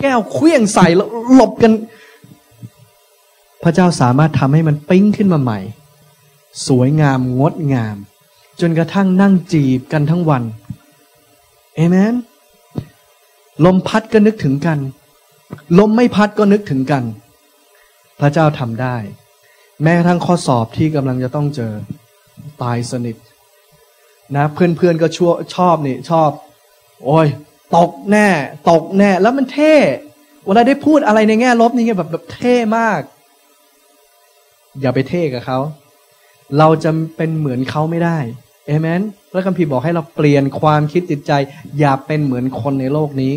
แก้วเคลี้ยงใส่แล้วหลบกัน พระเจ้าสามารถทำให้มันปิ้งขึ้นมาใหม่ สวยงามงดงาม จนกระทั่งนั่งจีบกันทั้งวันเอเมนลมพัดก็นึกถึงกัน ลมไม่พัดก็นึกถึงกัน พระเจ้าทำได้ แม้กระทั่งข้อสอบที่กำลังจะต้องเจอตายสนิทนะเพื่อนๆก็ชั่วชอบนี่ชอบ โอ้ย ตกแน่ ตกแน่ แล้วมันเท่เวลาได้พูดอะไรในแง่ลบนี่แบบแบบเท่มาก อย่าไปเท่กับเขาเราจะเป็นเหมือนเขาไม่ได้เอเมนพระคัมภีร์บอกให้เราเปลี่ยนความคิดจิตใจ อย่าเป็นเหมือนคนในโลกนี้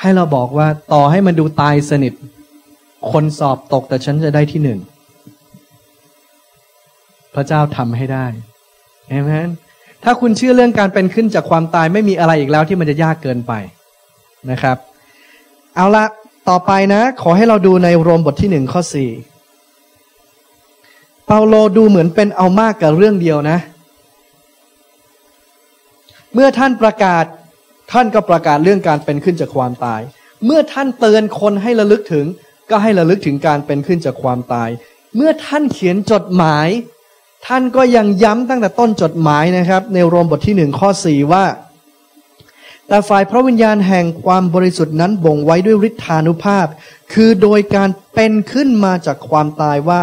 ให้เราบอกว่าต่อให้มันดูตายสนิท คนสอบตกแต่ฉันจะได้ที่หนึ่งพระเจ้าทำให้ได้เอเมน ถ้าคุณเชื่อเรื่องการเป็นขึ้นจากความตายไม่มีอะไรอีกแล้วที่มันจะยากเกินไปนะครับ เอาละต่อไปนะ ขอให้เราดูในโรมบทที่หนึ่งข้อสี่เปาโลดูเหมือนเป็นเอามากกับเรื่องเดียวนะ เมื่อท่านประกาศท่านก็ประกาศเรื่องการเป็นขึ้นจากความตาย เมื่อท่านเตือนคนให้ระลึกถึง ก็ให้ระลึกถึงการเป็นขึ้นจากความตาย เมื่อท่านเขียนจดหมาย ท่านก็ยังย้ำตั้งแต่ต้นจดหมายนะครับ ในโรมบทที่หนึ่งข้อสี่ว่า แต่ฝ่ายพระวิญญาณแห่งความบริสุทธิ์นั้นบ่งไว้ด้วยฤทธานุภาพ คือโดยการเป็นขึ้นมาจากความตายว่า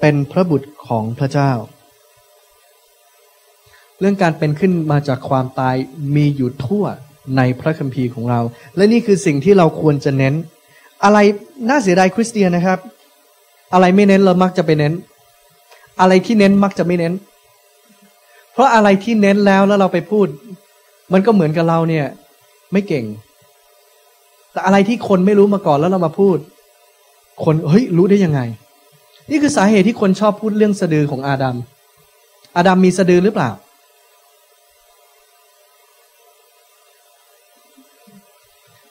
เป็นพระบุตรของพระเจ้า เรื่องการเป็นขึ้นมาจากความตายมีอยู่ทั่วในพระคัมภีร์ของเรา และนี่คือสิ่งที่เราควรจะเน้น อะไรน่าเสียดายคริสเตียนนะครับ อะไรไม่เน้นเรามักจะไปเน้น อะไรที่เน้นมักจะไม่เน้น เพราะอะไรที่เน้นแล้วแล้วเราไปพูด มันก็เหมือนกับเราเนี่ย ไม่เก่ง แต่อะไรที่คนไม่รู้มาก่อนแล้วเรามาพูด คนเฮ้ย รู้ได้ยังไง นี่คือสาเหตุที่คนชอบพูดเรื่องสะดือของอาดัม อาดัมมีสะดือหรือเปล่า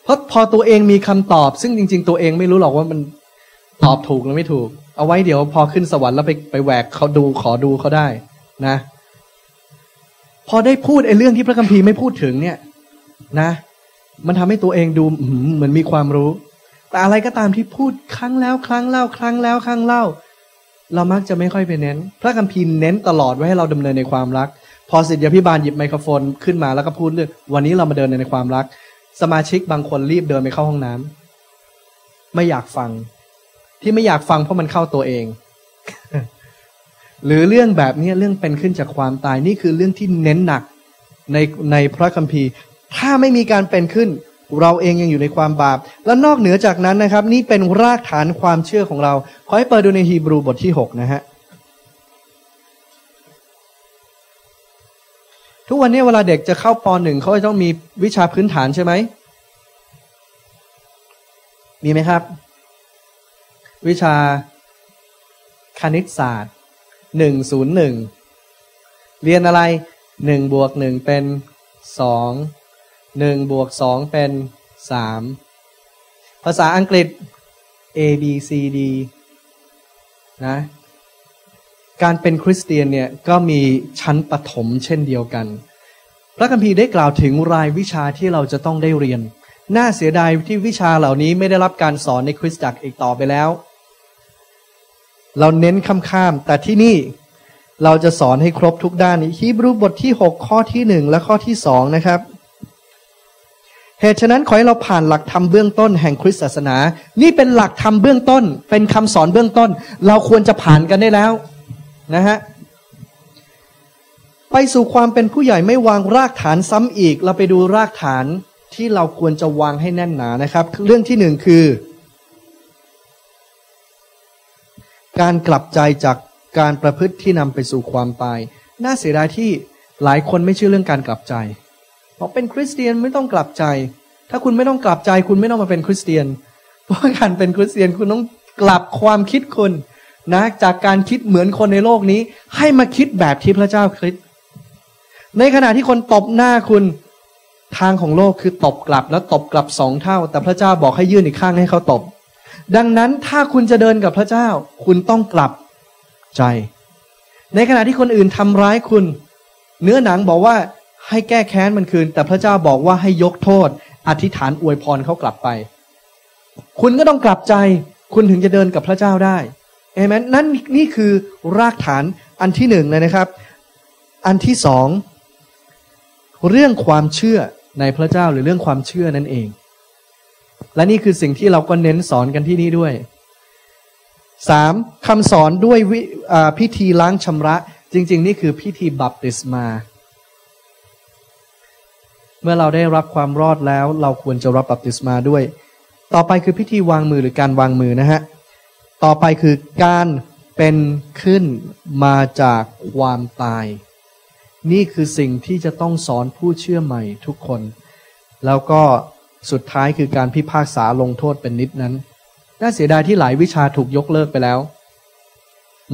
เพราะพอตัวเองมีคำตอบ ซึ่งจริง ๆ ตัวเองไม่รู้หรอกว่ามันตอบถูกหรือไม่ถูก เอาไว้เดี๋ยวพอขึ้นสวรรค์แล้วไปไปแหวกเขาดูขอดูเขาได้นะ พอได้พูดไอ้เรื่องที่พระคัมภีร์ไม่พูดถึงเนี่ย นะ มันทำให้ตัวเองดูเหมือนมีความรู้ แต่อะไรก็ตามที่พูดครั้งแล้ว ครั้งเล่า ครั้งแล้ว ครั้งเล่า เรามักจะไม่ค่อยไปเน้น พระคัมภีร์เน้นตลอดไว้ให้เราดำเนินในความรัก พอสิทธิพิบาลหยิบไมโครโฟนขึ้นมาแล้วก็พูดเรื่องวันนี้เรามาเดินในความรัก สมาชิกบางคนรีบเดินไปเข้าห้องน้ำไม่อยากฟัง ที่ไม่อยากฟังเพราะมันเข้าตัวเอง หรือเรื่องแบบนี้เรื่องเป็นขึ้นจากความตายนี่คือเรื่องที่เน้นหนักในในพระคัมภีร์ ถ้าไม่มีการเป็นขึ้น เราเองยังอยู่ในความบาป และนอกเหนือจากนั้นนะครับ นี่เป็นรากฐานความเชื่อของเรา ขอให้เปิดดูในฮีบรูบทที่หกนะฮะทุกวันนี้เวลาเด็กจะเข้าปหนึ่งเขาจะต้องมีวิชาพื้นฐานใช่ไหม มีไหมครับ วิชาคณิตศาสตร์หนึ่งศูนย์หนึ่งเรียนอะไรหนึ่งบวกหนึ่งเป็นสองหนึ่งบวกสองเป็นสามภาษาอังกฤษ A B C D นะการเป็นคริสเตียนเนี่ยก็มีชั้นปฐมเช่นเดียวกัน พระคัมภีร์ได้กล่าวถึงรายวิชาที่เราจะต้องได้เรียน น่าเสียดายที่วิชาเหล่านี้ไม่ได้รับการสอนในคริสตจักรอีกต่อไปแล้ว เราเน้นข้ามๆแต่ที่นี่เราจะสอนให้ครบทุกด้านฮีบรูบทที่ 6 ข้อที่ 1 และข้อที่ 2 นะครับ เหตุฉะนั้นขอให้เราผ่านหลักธรรมเบื้องต้นแห่งคริสตศาสนา นี่เป็นหลักธรรมเบื้องต้น เป็นคำสอนเบื้องต้น เราควรจะผ่านกันได้แล้วนะฮะไปสู่ความเป็นผู้ใหญ่ไม่วางรากฐานซ้ำอีก เราไปดูรากฐานที่เราควรจะวางให้แน่นหนานะครับ เรื่องที่หนึ่งคือ การกลับใจจากการประพฤติที่นำไปสู่ความตาย น่าเสียดายที่หลายคนไม่เชื่อเรื่องการกลับใจบอกเป็นคริสเตียนไม่ต้องกลับใจ ถ้าคุณไม่ต้องกลับใจ คุณไม่ต้องมาเป็นคริสเตียน เพราะการเป็นคริสเตียนคุณต้องกลับความคิดคุณนะจากการคิดเหมือนคนในโลกนี้ ให้มาคิดแบบที่พระเจ้าคิด ในขณะที่คนตบหน้าคุณทางของโลกคือตบกลับแล้วตบกลับสองเท่า แต่พระเจ้าบอกให้ยื่นอีกข้างให้เขาตบ ดังนั้นถ้าคุณจะเดินกับพระเจ้า คุณต้องกลับใจ ในขณะที่คนอื่นทำร้ายคุณ เนื้อหนังบอกว่าให้แก้แค้นมันคืน แต่พระเจ้าบอกว่าให้ยกโทษ อธิษฐานอวยพรเขากลับไป คุณก็ต้องกลับใจ คุณถึงจะเดินกับพระเจ้าได้เอเมนนั่นนี่คือรากฐานอันที่หนึ่งเลยนะครับ อันที่สองเรื่องความเชื่อในพระเจ้าหรือเรื่องความเชื่อนั่นเอง และนี่คือสิ่งที่เราก็เน้นสอนกันที่นี่ด้วยสามคำสอนด้วยพิธีล้างชำระ จริง ๆ นี่คือพิธีบัพติศมา เมื่อเราได้รับความรอดแล้ว เราควรจะรับบัพติศมาด้วย ต่อไปคือพิธีวางมือหรือการวางมือนะฮะ ต่อไปคือการเป็นขึ้นมาจากความตาย นี่คือสิ่งที่จะต้องสอนผู้เชื่อใหม่ทุกคน แล้วก็ สุดท้ายคือการพิพากษาลงโทษเป็นนิดนั้น น่าเสียดายที่หลายวิชาถูกยกเลิกไปแล้ว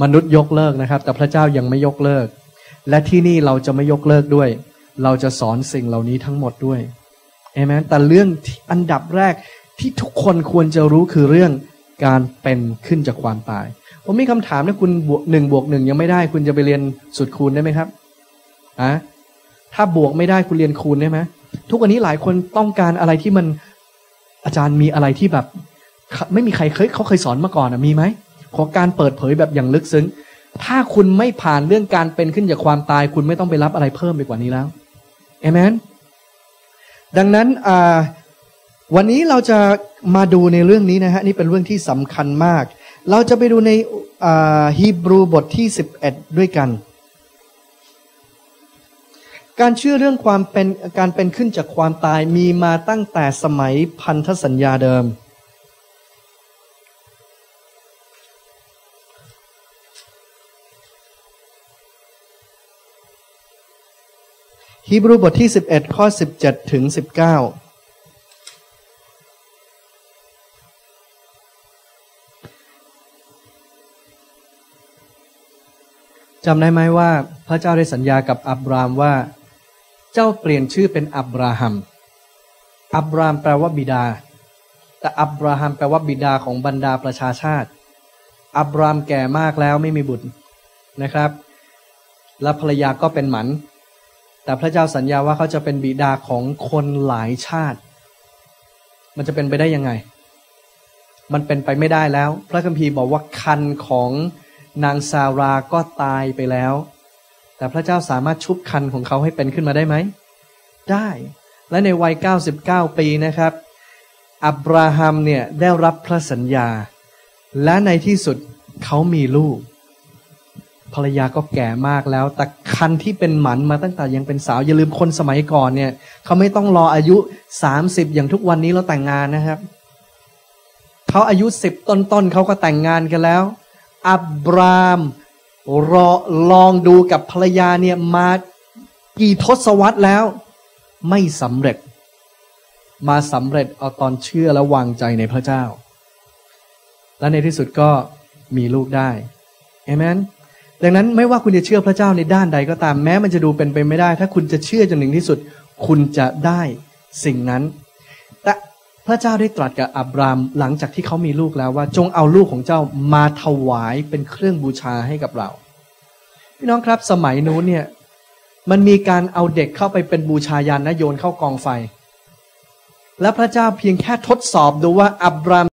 มนุษย์ยกเลิกนะครับ แต่พระเจ้ายังไม่ยกเลิก และที่นี่เราจะไม่ยกเลิกด้วย เราจะสอนสิ่งเหล่านี้ทั้งหมดด้วยเอเมนแต่เรื่องอันดับแรกที่ทุกคนควรจะรู้คือเรื่องการเป็นขึ้นจากความตาย ผมมีคำถามนะคุณบวกหนึ่งบวกหนึ่งยังไม่ได้ คุณจะไปเรียนสุดคูณได้ไหมครับอะถ้าบวกไม่ได้คุณเรียนคูณได้ไหม ทุกวันนี้หลายคนต้องการอะไรที่มันอาจารย์มีอะไรที่แบบ ไม่มีใครเคยเขาเคยสอนมาก่อนอะมีไหมขอการเปิดเผยแบบอย่างลึกซึ้ง ถ้าคุณไม่ผ่านเรื่องการเป็นขึ้นจากความตาย คุณไม่ต้องไปรับอะไรเพิ่มไปกว่านี้แล้วเอเมนดังนั้นวันนี้เราจะมาดูในเรื่องนี้นะฮะนี่เป็นเรื่องที่สำคัญมาก เราจะไปดูในฮีบรูบทที่สิบเอ็ดด้วยกัน การเชื่อเรื่องความเป็นการเป็นขึ้นจากความตายมีมาตั้งแต่สมัยพันธสัญญาเดิม ฮีบรูบทที่ 11 ข้อ 17 ถึง 19จำได้ไหมว่าพระเจ้าได้สัญญากับอับรามว่า เจ้าเปลี่ยนชื่อเป็นอับราฮัม อับรามแปลว่าบิดา แต่อับราฮัมแปลว่าบิดาของบรรดาประชาชาติ อับรามแก่มากแล้วไม่มีบุตรนะครับ และภรรยาก็เป็นหมัน แต่พระเจ้าสัญญาว่าเขาจะเป็นบิดาของคนหลายชาติ มันจะเป็นไปได้ยังไง มันเป็นไปไม่ได้แล้ว พระคัมภีร์บอกว่าคันของนางซาราก็ตายไปแล้ว แต่พระเจ้าสามารถชุบคันของเขาให้เป็นขึ้นมาได้ไหม ได้ และในวัย 99 ปีนะครับ อับราฮัมเนี่ยได้รับพระสัญญา และในที่สุดเขามีลูก ภรรยาก็แก่มากแล้ว แต่คันที่เป็นหมันมาตั้งแต่ยังเป็นสาว อย่าลืมคนสมัยก่อนเนี่ยเขาไม่ต้องรออายุสามสิบอย่างทุกวันนี้แล้วแต่งงานนะครับเขาอายุสิบต้นๆเขาก็แต่งงานกันแล้ว อับราม รอลองดูกับภรรยาเนี่ยมากี่ทศวรรษแล้ว ไม่สำเร็จ มาสำเร็จเอาตอนเชื่อและวางใจในพระเจ้า และในที่สุดก็มีลูกได้เอเมนดังนั้นไม่ว่าคุณจะเชื่อพระเจ้าในด้านใดก็ตามแม้มันจะดูเป็นไปไม่ได้ ถ้าคุณจะเชื่อจนถึงที่สุด คุณจะได้สิ่งนั้น พระเจ้าได้ตรัสกับอับรามหลังจากที่เขามีลูกแล้วว่า จงเอาลูกของเจ้ามาถวายเป็นเครื่องบูชาให้กับเรา พี่น้องครับสมัยนู้นเนี่ยมันมีการเอาเด็กเข้าไปเป็นบูชายันนะโยนเข้ากองไฟ และพระเจ้าเพียงแค่ทดสอบดูว่าอับราม